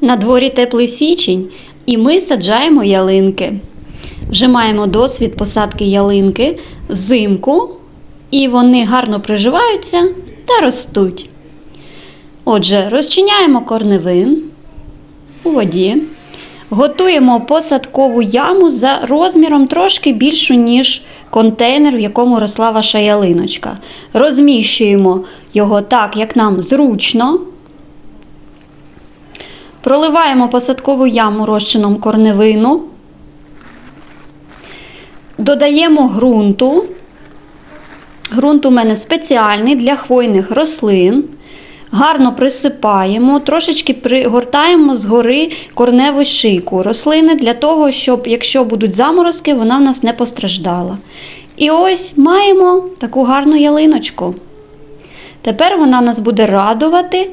На дворі теплий січень, і ми саджаємо ялинки. Вже маємо досвід посадки ялинки взимку, і вони гарно приживаються та ростуть. Отже, розчиняємо корневин у воді, готуємо посадкову яму за розміром трошки більшу, ніж контейнер, в якому росла ваша ялиночка. Розміщуємо його так, як нам зручно. Проливаємо посадкову яму розчином корневину. Додаємо ґрунту. Ґрунт у мене спеціальний для хвойних рослин. Гарно присипаємо, трошечки пригортаємо згори корневу шийку рослини для того, щоб, якщо будуть заморозки, вона в нас не постраждала. І ось маємо таку гарну ялиночку. Тепер вона нас буде радувати